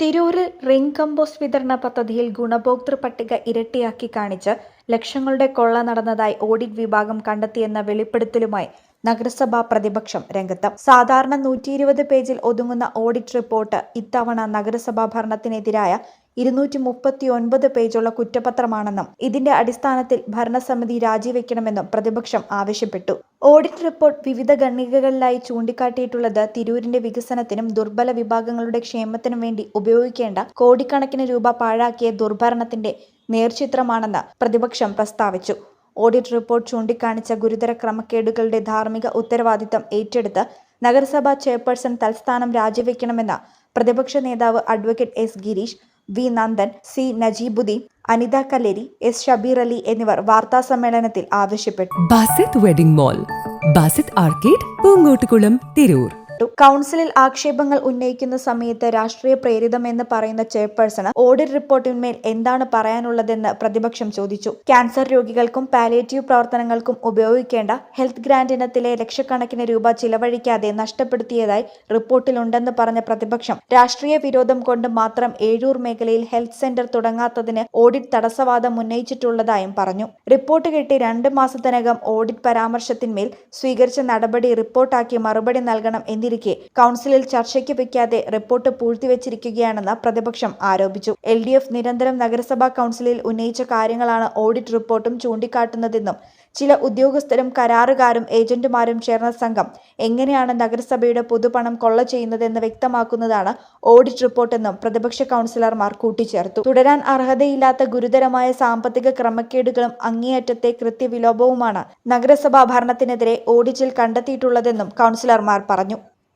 തിരൂരിൽ ring compost വിതരണ പദ്ധതിയിൽ ഗുണഭോക്തൃ പട്ടിക ഇരട്ടിയാക്കി കാണിച്ച് ലക്ഷങ്ങളുടെ കൊള്ള നടന്നതായി ഓഡിറ്റ് വിഭാഗം കണ്ടെത്തിയെന്ന വെളിപ്പെടുത്തലുമായി നഗരസഭാ പ്രതിപക്ഷം രംഗത്ത്. സാധാരണ നൂറ്റി ഇരുപത് പേജിൽ ഒതുങ്ങുന്ന ഓഡിറ്റ് റിപ്പോർട്ട് ഇത്തവണ നഗരസഭാ ഭരണത്തിനെതിരായ ഇരുന്നൂറ്റി മുപ്പത്തി ഒൻപത് പേജുള്ള കുറ്റപത്രമാണെന്നും ഇതിന്റെ അടിസ്ഥാനത്തിൽ ഭരണസമിതി രാജിവെക്കണമെന്നും പ്രതിപക്ഷം ആവശ്യപ്പെട്ടു. ഓഡിറ്റ് റിപ്പോർട്ട് വിവിധ ഖണ്ഡികകളിലായി ചൂണ്ടിക്കാട്ടിയിട്ടുള്ളത് തിരൂരിന്റെ വികസനത്തിനും ദുർബല വിഭാഗങ്ങളുടെ ക്ഷേമത്തിനും വേണ്ടി ഉപയോഗിക്കേണ്ട കോടിക്കണക്കിന് രൂപ പാഴാക്കിയ ദുർഭരണത്തിന്റെ നേർചിത്രമാണെന്ന് പ്രതിപക്ഷം പ്രസ്താവിച്ചു. ഓഡിറ്റ് റിപ്പോർട്ട് ചൂണ്ടിക്കാണിച്ച ഗുരുതര ക്രമക്കേടുകളുടെ ധാർമ്മിക ഉത്തരവാദിത്തം ഏറ്റെടുത്ത് നഗരസഭാ ചെയർപേഴ്സൺ തൽസ്ഥാനം രാജിവെക്കണമെന്ന് പ്രതിപക്ഷ നേതാവ് advocate S Girish V Nandan C Najeebuddin Anitha Kalleri S Shabeer Ali എന്നിവർ വാർത്താ സമ്മേളനത്തിൽ ആവശ്യപ്പെട്ടു. Basith wedding mall Basith arcade Poonkottukulam Tirur. കൗൺസിലിൽ ആക്ഷേപങ്ങൾ ഉന്നയിക്കുന്ന സമയത്ത് രാഷ്ട്രീയ പ്രേരിതമെന്ന് പറയുന്ന ചെയർപേഴ്സണ് ഓഡിറ്റ് റിപ്പോർട്ടിന്മേൽ എന്താണ് പറയാനുള്ളതെന്ന് പ്രതിപക്ഷം ചോദിച്ചു. ക്യാൻസർ രോഗികൾക്കും പാലിയേറ്റീവ് പ്രവർത്തനങ്ങൾക്കും ഉപയോഗിക്കേണ്ട ഹെൽത്ത് ഗ്രാന്റ് ഇനത്തിലെ ലക്ഷക്കണക്കിന് രൂപ ചിലവഴിക്കാതെ നഷ്ടപ്പെടുത്തിയതായി റിപ്പോർട്ടിലുണ്ടെന്ന് പറഞ്ഞ പ്രതിപക്ഷം രാഷ്ട്രീയ വിരോധം കൊണ്ട് മാത്രം ഏഴൂർ മേഖലയിൽ ഹെൽത്ത് സെന്റർ തുടങ്ങാത്തതിന് ഓഡിറ്റ് തടസ്സവാദം ഉന്നയിച്ചിട്ടുള്ളതായും പറഞ്ഞു. റിപ്പോർട്ട് കിട്ടി രണ്ട് മാസത്തിനകം ഓഡിറ്റ് പരാമർശത്തിന്മേൽ സ്വീകരിച്ച നടപടി റിപ്പോർട്ടാക്കി മറുപടി നൽകണം എന്നിരിക്കെ കൌൺസിലിൽ ചർച്ചയ്ക്ക് വയ്ക്കാതെ റിപ്പോർട്ട് പൂഴ്ത്തിവെച്ചിരിക്കുകയാണെന്ന് പ്രതിപക്ഷം ആരോപിച്ചു. എൽ ഡി എഫ് നിരന്തരം നഗരസഭാ കൌൺസിലിൽ ഉന്നയിച്ച കാര്യങ്ങളാണ് ഓഡിറ്റ് റിപ്പോർട്ടും ചൂണ്ടിക്കാട്ടുന്നതെന്നും ചില ഉദ്യോഗസ്ഥരും കരാറുകാരും ഏജന്റുമാരും ചേർന്ന സംഘം എങ്ങനെയാണ് നഗരസഭയുടെ പൊതുപണം കൊള്ള ചെയ്യുന്നതെന്ന് വ്യക്തമാക്കുന്നതാണ് ഓഡിറ്റ് റിപ്പോർട്ടെന്നും പ്രതിപക്ഷ കൗൺസിലർമാർ കൂട്ടിച്ചേർത്തു. തുടരാൻ അർഹതയില്ലാത്ത ഗുരുതരമായ സാമ്പത്തിക ക്രമക്കേടുകളും അങ്ങേയറ്റത്തെ കൃത്യവിലോപവുമാണ് നഗരസഭാ ഭരണത്തിനെതിരെ ഓഡിറ്റിൽ കണ്ടെത്തിയിട്ടുള്ളതെന്നും കൗൺസിലർമാർ പറഞ്ഞു.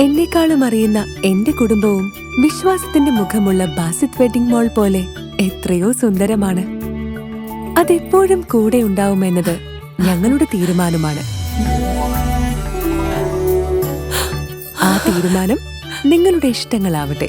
എന്നെക്കാളും അറിയുന്ന എന്റെ കുടുംബവും വിശ്വാസത്തിന്റെ മുഖമുള്ള ബാസിത് വെഡിംഗ് മോൾ പോലെ എത്രയോ സുന്ദരമാണ്. അതെപ്പോഴും കൂടെ ഉണ്ടാവുമെന്നത് ഞങ്ങളുടെ തീരുമാനമാണ്. ആ തീരുമാനം നിങ്ങളുടെ ഇഷ്ടങ്ങളാവട്ടെ.